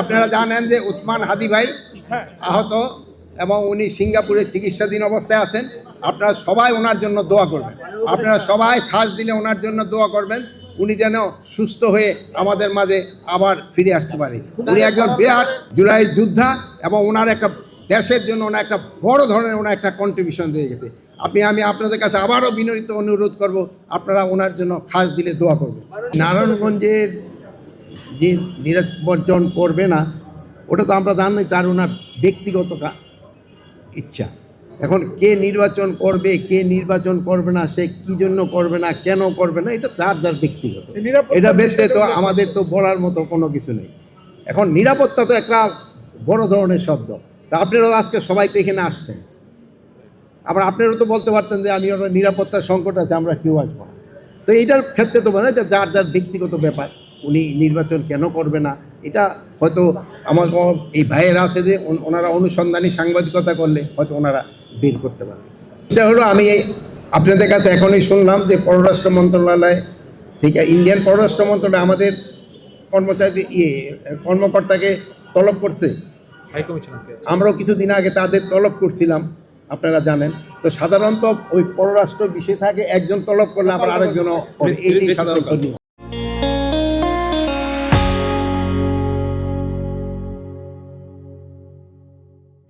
আপনারা জানেন যে উসমান হাদি ভাই আহত এবং উনি সিঙ্গাপুরে চিকিৎসাধীন অবস্থায় আছেন। আপনারা সবাই ওনার জন্য দোয়া করবেন। আপনারা সবাই খাস দিলে ওনার জন্য দোয়া করবেন। উনি যেন সুস্থ হয়ে আমাদের মাঝে আবার ফিরে আসতে পারে। উনি একজন বিরাট জুলাই যোদ্ধা এবং ওনার একটা দেশের জন্য ওনার একটা বড় ধরনের ওনার একটা কন্ট্রিবিউশন রয়ে গেছে। আপনি আমি আপনাদের কাছে আবারও বিনীত অনুরোধ করব আপনারা ওনার জন্য খাস দিলে দোয়া করবেন। নারায়ণগঞ্জের যে নির্বাচন করবে না ওটা তো আমরা জানি তার ওনার ব্যক্তিগত ইচ্ছা। এখন কে নির্বাচন করবে কে নির্বাচন করবে না সে কি জন্য করবে না কেন করবে না এটা তার যার ব্যক্তিগত। এটা বেশি তো আমাদের তো বলার মতো কোনো কিছু নেই। এখন নিরাপত্তা তো একটা বড় ধরনের শব্দ। তা আপনারাও আজকে সবাই তো এখানে আসছেন। আবার আপনারাও তো বলতে পারতেন যে আমি ওরা নিরাপত্তার সংকট আছে আমরা কেউ আসব না। তো এইটার ক্ষেত্রে তো মানে যে যার যার ব্যক্তিগত ব্যাপার। উনি নির্বাচন কেন করবে না? এটা হয়তো আমার এই ভাইয়েরা আছে যে ওনারা অনুসন্ধানী সাংবাদিকতা করলে হয়তো ওনারা বের করতে পারবে। এটা হলো আমি এই আপনাদের কাছে এখনই শুনলাম যে পররাষ্ট্র মন্ত্রণালয় ঠিক আছে ইন্ডিয়ান পররাষ্ট্র মন্ত্রণালয় আমাদের কর্মচারী ইয়ে কর্মকর্তাকে তলব করছে। আমরাও কিছুদিন আগে তাদের তলব করছিলাম আপনারা জানেন। তো সাধারণত ওই পররাষ্ট্র বিষয় থাকে একজন তলব করলে আবার আরেকজন। এইটাই সাধারণত